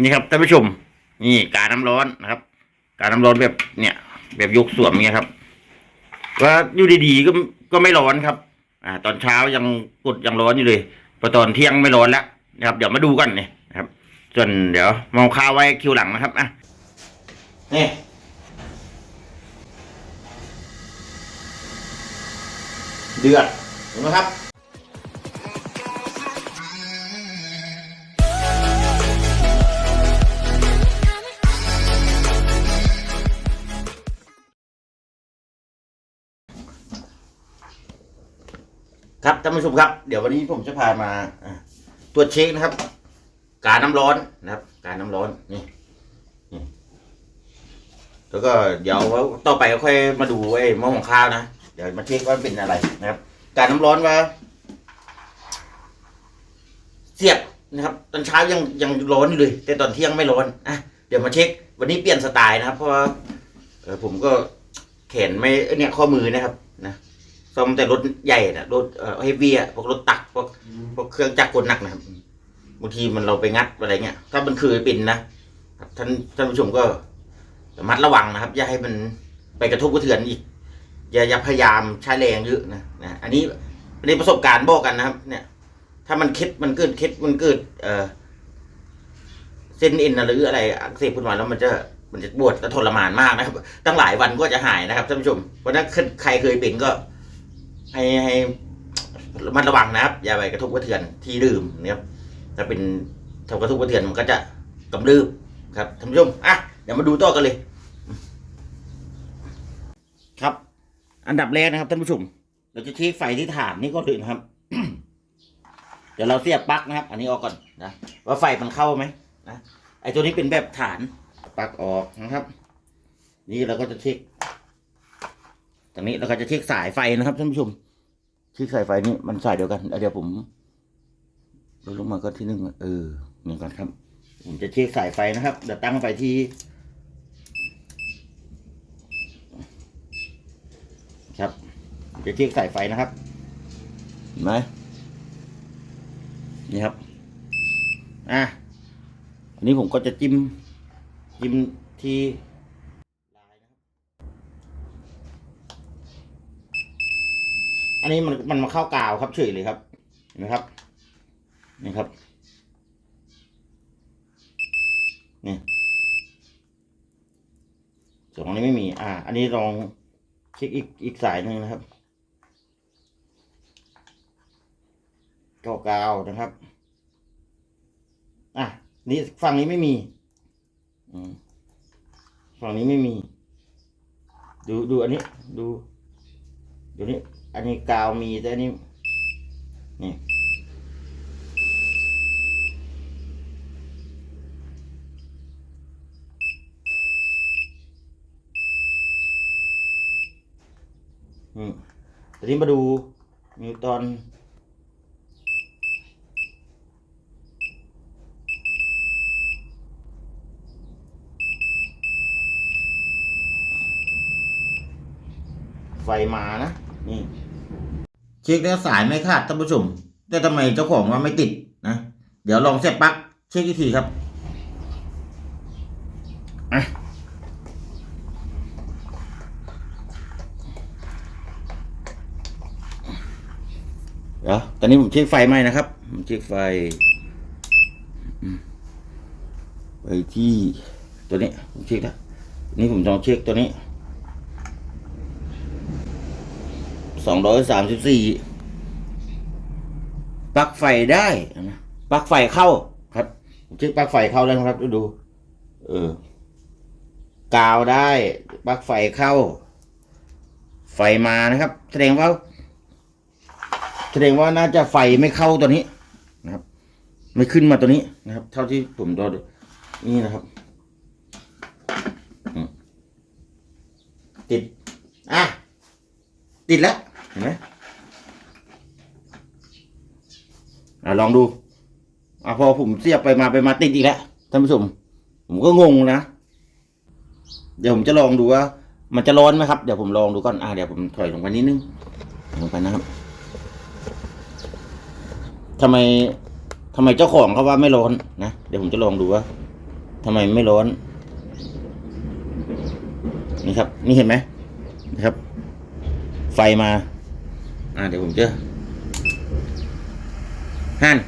นี่ครับท่านผู้ชม นี่การน้ำร้อนนะครับ การน้ำร้อนแบบเนี่ย แบบยกสวมเนี่ยครับว่าอยู่ดีๆก็ก็ไม่ร้อนครับ อ่า ตอนเช้ายังกดยังร้อนอยู่เลยพอตอนเที่ยงไม่ร้อนแล้วนะครับ เดี๋ยวมาดูกันเนี่ยนะครับ ส่วนเดี๋ยวมองข้าไว้คิวหลังนะครับอะนี่เดือดเห็นไหมครับ ท่านผู้ชมครับ เดี๋ยววันนี้ผมจะพามาตรวจเช็คนะครับ การน้ำร้อนนะครับ การน้ำร้อนนี่นี่แล้วก็เดี๋ยวต่อไปก็ค่อยมาดูไอ้หม้อของข้าวนะเดี๋ยวมาเช็คว่าเป็นอะไรนะครับ การน้ำร้อนว่า เสียบนะครับ ตอนเช้ายังยังร้อนอยู่เลย แต่ตอนเที่ยงไม่ร้อนอะเดี๋ยวมาเช็ค วันนี้เปลี่ยนสไตล์นะครับ เพราะว่าผมก็แขนไม่เอ้ยเนี่ยข้อมือนะครับ นะ ซ่อมแต่รถใหญ่นะรถเอ่อเฮฟวี่อะพวกรถตักพวกพวกเครื่องจักรกลหนักนะครับบางทีมันเราไปงัดอะไรเงี้ย ถ้ามันคือปิ่นนะครับท่านท่านผู้ชมก็ระมัดระวังนะครับ อย่าให้มันไปกระทบกระเทือนอีก อย่าอย่าพยายามใช้แรงเยอะนะนะอันนี้อันนี้ประสบการณ์บอกกันนะครับ เนี่ย ถ้ามันเคล็ดมันเกิดเคล็ดมันเกิดเอ่อเส้นเอ็นหรืออะไรอักเสบขึ้นมาแล้วมันจะมันจะปวดและทรมานมากนะครับ ตั้งหลายวันก็จะหายนะครับท่านผู้ชมเพราะฉะนั้นใครเคยเป็นก็ ให้ให้ระมัดระวังนะครับ อย่าไปกระทบกระเทือนที่ดื่มนะครับถ้าเป็นถ้ากระทบกระเทือนมันก็จะกำเริบครับท่านผู้ชมอะเดี๋ยวมาดูต่อกันเลย ครับ อันดับแรกนะครับท่านผู้ชมเราจะเช็คไฟที่ฐานนี่ก็เลยนะครับ เดี๋ยวเราเสียบปลั๊กนะครับ อันนี้ออกก่อนนะว่าไฟมันเข้าไหมนะไอตัวนี้เป็นแบบฐานปลั๊กออกนะครับ นี่เราก็จะเช็ค ตรงนี้เราก็จะเช็คสายไฟนะครับท่านผู้ชมเช็คสายไฟนี่มันสายเดียวกันเดี๋ยวผมลดลงมาก็ที่หนึ่งเออหนี่งก่อนครับ ผมจะเช็คสายไฟนะครับเดี๋ยวตั้งไปที่ครับจะเช็คสายไฟนะครับเห็นไหมนี่ครับอะอันนี้ผมก็จะจิ้มจิ้มที่ลายนะครับ อันนี้มันมันมาเข้ากาวครับเฉยเลยครับเห็นไหมครับนี่ครับนี่ส่วนตรงนี้ไม่มี อ่า อันนี้ลองเช็คอีกอีกสายหนึ่งนะครับกาวกาวๆนะครับ อะ นี่ฝั่งนี้ไม่มีอืมฝั่งนี้ไม่มี ดูดูอันนี้ ดู ดูนี่ อันนี้กาวมีแต่อันนี้นี่อืมทีนี้มาดูนิวตอนไฟมานะ นี่ เช็คแล้วสายไม่ขาดท่านผู้ชม แต่ทำไมเจ้าของว่าไม่ติดนะ เดี๋ยวลองเสียบปลั๊กเช็คอีกทีครับอะเดี๋ยวตอนนี้ผมเช็คไฟไหมนะครับผมเช็คไฟอืมไปที่ตัวนี้ผมเช็คแล้วนี่ผมลองเช็คตัวนี้ สองร้อยสามสิบสี่ปลั๊กไฟได้นะปลั๊กไฟเข้าครับผมเช็คปลั๊กไฟเข้าแล้วนะครับดูดูเออกาวได้ปลั๊กไฟเข้า ไฟมานะครับ แสดงว่า แสดงว่าน่าจะไฟไม่เข้าตัวนี้นะครับ ไม่ขึ้นมาตัวนี้นะครับ เท่าที่ผมดูนี่นะครับติด อะ ติดแล้ว เห็นไหมอะลองดูอะพอผมเสียบไปมาไปมาติดอีกแล้วท่านผู้ชมผมก็งงนะ เดี๋ยวผมจะลองดูว่า มันจะร้อนไหมครับ เดี๋ยวผมลองดูก่อนอะเดี๋ยวผมถอยลงไปนิดนึงลงไปนะครับทำไมทำไมเจ้าของเขาว่าไม่ร้อนนะเดี๋ยวผมจะลองดูว่าทำไมไม่ร้อน นี่ครับ นี่เห็นไหมนะครับ ไฟมา อ่าเดี๋ยวผมจะหั่น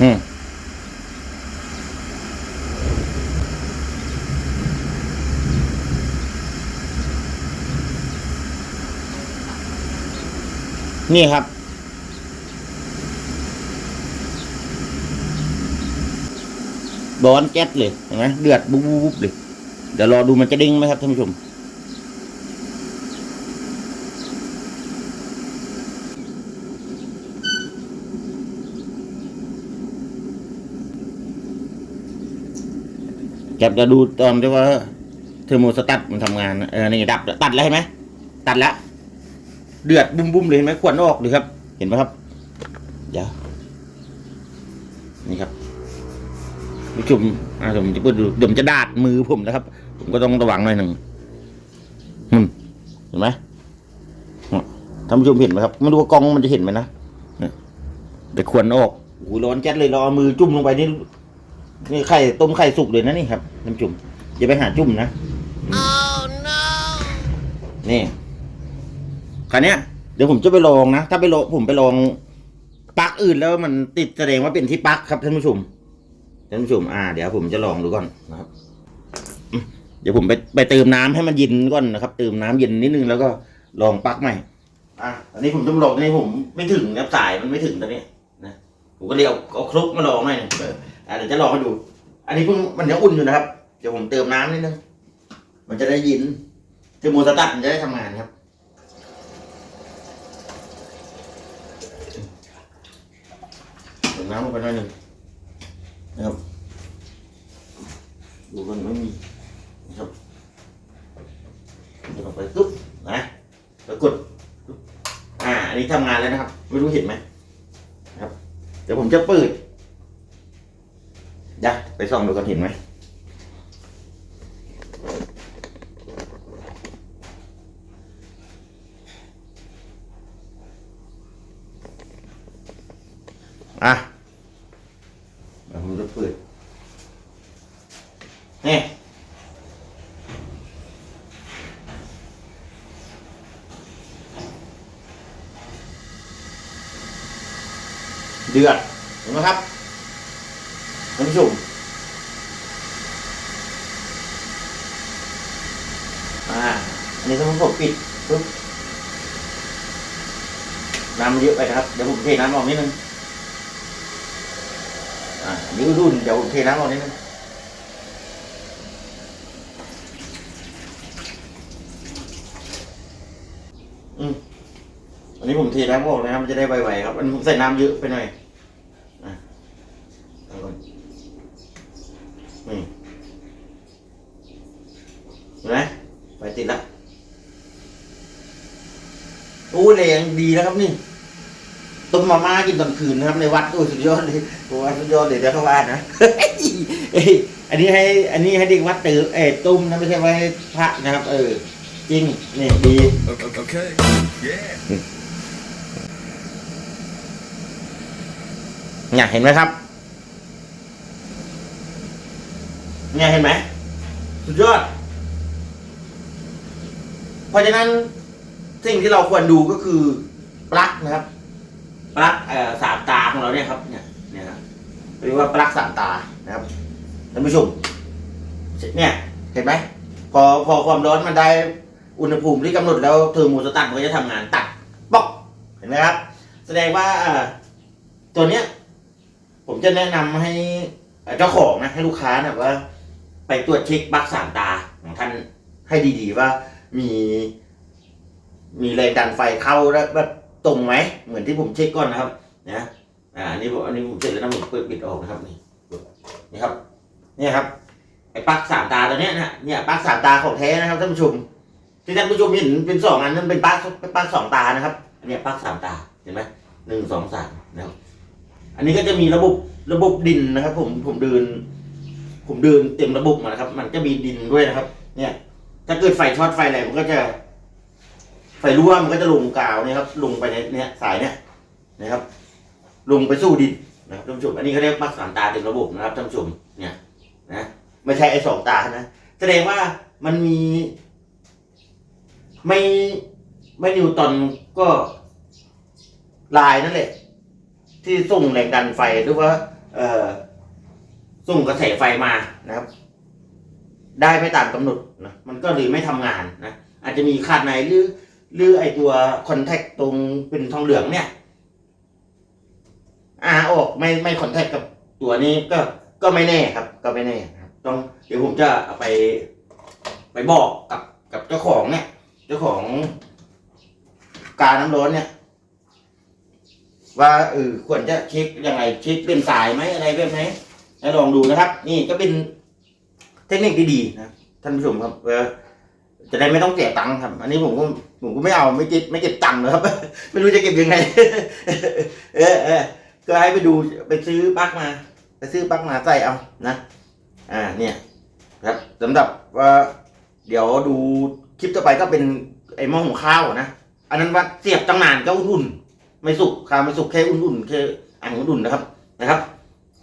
อืมนี่ครับ ร้อนแก๊สเลยเห็นไหมเดือดบุ๊บบุ๊บเลย เดี๋ยวรอดูมันจะเด้งไหมครับท่านผู้ชม แกจะดูตอนที่ว่าเทอร์โมสตัทมันทำงานเออนี่ดับตัดแล้วเห็นไหมตัดแล้วเดือดบุ้มบุ้มเลยเห็นไหมขวดออกเลยครับ เห็นไหมครับ เดี๋ยวนี่ครับผู้ชมอ่าผมจะเปิดดูเดี๋ยวมันจะดาดมือผมนะครับ ผมก็ต้องระวังหน่อยหนึ่งเห็นไหมท่านผู้ชมเห็นไหมครับไม่รู้ว่ากล้องมันจะเห็นไหมนะเนี่ยเดี๋ยวควรออกโอ้ร้อนแก๊สเลยเราเอามือจุ่มลงไปนี่ นี่ไข่ต้มไข่สุกเลยนะนี่ครับท่านผู้ชมอย่าไปหาจุ่มนะ Oh no! นี่คราวเนี้ยเดี๋ยวผมจะไปลองนะ ถ้าไปลองผมไปลองปลั๊กอื่นแล้วมันติดแสดงว่าเป็นที่ปลั๊กครับท่านผู้ชมท่านผู้ชมอ่า เดี๋ยวผมจะลองดูก่อนนะครับอืมเดี๋ยวผมไปไปเติมน้ำให้มันเย็นก่อนนะครับ เติมน้ำเย็นนิดนึงแล้วก็ลองปลั๊กใหม่ อะอันนี้ผมจะมาลองอันนี้ผมไม่ถึงนะสายมันไม่ถึงตอนนี้นะผมก็เลยเอาเอาครกมาลองหน่อยหนึ่งเอะเดี๋ยวจะลองให้ดู อันนี้เพิ่งมันยังอุ่นอยู่นะครับ เดี๋ยวผมเติมน้ำนิดนึง มันจะได้ยินเทอร์โมสตัทมันจะได้ทำงานครับ เติมน้ำลงไปหน่อยหนึ่งนะครับ ดูมันไม่มีนะครับดูลงไปตุ๊บนะแล้วกดอ่า อันนี้ทำงานแล้วนะครับ ไม่รู้เห็นไหมนะครับ เดี๋ยวผมจะเปิด ยักไปส่องดูกันเห็นไหมอะเดี๋ยวผมจะเปิดนี่เดือดเห็นไหมครับ ท่านผู้ชมอ่า อันนี้ต้องผมปิดปุ๊บน้ำเยอะไปนะครับ เดี๋ยวผมเทน้ำออกนิดนึง อ่านิ้วรุ่นเดี๋ยวผมเทน้ำออกนิดนึงอืมอันนี้ผมเทน้ำออกนะครับ มันจะได้ไวๆครับ อันนี้ผมใส่น้ำเยอะไปหน่อยอะเอาก่อนนี่เห็นไหมไฟติดละโอ้แรงดีนะครับนี่ต้มมาม่ากินตอนคืนนะครับ ในวัดโอ้ยสุดยอดเลยผมว่าสุดยอดเลยเดี๋ยวเข้าบ้านนะเอ้ยอันนี้ให้ อันนี้ให้เด็กวัดตื่นเอ้ยต้มนะไม่ใช่ไว้ให้พระนะครับ เออ จริงนี่ดี Okay. Yeah. เนี่ยเห็นไหมครับ เนี่ยเห็นไหมสุดยอดเพ ราะฉะนั้นสิ่งที่เราควรดูก็คือปลั๊กนะครับปลั๊กสามตาของเราเนี่ยครับเนี่ยเนี่ยครับเรียกว่าปลั๊กสามตานะครับท่านผู้ชมเนี่ยเห็นไหมพอพอความร้อนมันได้อุณหภูมิที่กำหนดแล้วเทอร์โมสตัทมันก็จะทำงานตัดป๊อกเห็นไหมครับ แสดงว่าตัวเนี้ยผมจะแนะนำให้เจ้าของนะให้ลูกค้านะว่า ไปตรวจเช็คปลั๊กสามตาของท่านให้ดีๆว่า มีมีแรงดันไฟเข้าแล้วแบบตรงไหมเหมือนที่ผมเช็คก่อนนะครับนะอ่าอันนี้ผมอันนี้ผมเสร็จแล้วนะผมเปิดปิดออกนะครับนี่นี่ครับเนี่ยครับไอ้ปลั๊กสามตาตัวเนี้ยนะเนี่ยปลั๊กสามตาของแท้นะครับท่านผู้ชม ที่ท่านผู้ชมเห็นเป็นสองอันนั้นเป็นปลั๊กเป็นปลั๊กสองตานะครับอันนี้ปลั๊กสามตาเห็นไหมหนึ่งสองสามนะครับอันนี้ก็จะมีระบบระบบดินนะครับ ผมผมเดิน ผมเดินเต็มระบบมานะครับ มันจะมีดินด้วยนะครับ เนี่ย ถ้าเกิดไฟช็อตไฟอะไรมันก็จะไฟรั่วมันก็จะลงกาวเนี่ยครับ ลงไปในเนี่ยสายเนี่ยนะครับ ลงไปสู่ดินนะครับท่านผู้ชมอันนี้เขาเรียกปลั๊กสามตาเต็มระบบนะครับท่านผู้ชมเนี่ยนะไม่ใช่ไอ้สองตานะแสดงว่ามันมีไม่ไม่นิวตันก็ลายนั่นแหละ ที่ส่งแรงดันไฟหรือว่า เอ่อส่งกระแสไฟมานะครับ ได้ไม่ตามกำหนดนะมันก็เลยไม่ทำงานนะอาจจะมีขาดในหรือหรือไอตัวคอนแทคตรงเป็นทองเหลืองเนี่ยอ่าออกไม่ไม่คอนแทคกับตัวนี้ก็ก็ไม่แน่ครับ ก็ไม่แน่ครับ ต้องเดี๋ยวผมจะไป ไปบอกกับกับเจ้าของเนี่ย เจ้าของกาน้ำร้อนเนี่ย ว่าเออควรจะเช็คยังไงเช็คเป็นสายไหมอะไรแบบไหนให้ลองดูนะครับ นี่ก็เป็น เทคนิคดีๆนะท่านผู้ชมครับเออจะได้ไม่ต้องเสียตังค์ครับ อันนี้ผมก็ผมก็ไม่เอาไม่เก็บไม่เก็บตังค์นะครับ ไม่รู้จะเก็บยังไง เออเออก็ให้ไปดูไปซื้อปลั๊กมา ไปซื้อปลั๊กมาใส่เอานะ อ่าเนี่ย ครับสำหรับว่าเดี๋ยวดูคลิปต่อไปก็เป็นไอ้หม้อหุงข้าวนะอันนั้นว่าเสียบตั้งนานก็อุ่นๆไม่สุกข้าวไม่สุกแค่อุ่นๆแค่อ่างอุ่นๆนะครับนะครับ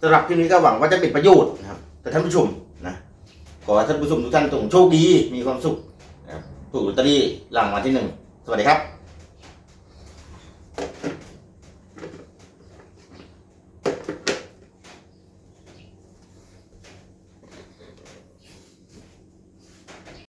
สำหรับคลิปนี้ก็หวังว่าจะเป็นประโยชน์นะครับแต่ท่านผู้ชม ขอให้ท่านผู้ชมทุกท่านจงโชคดีมีความสุขนะครับถูกลอตเตอรี่รางวัลที่หนึ่งสวัสดีครับ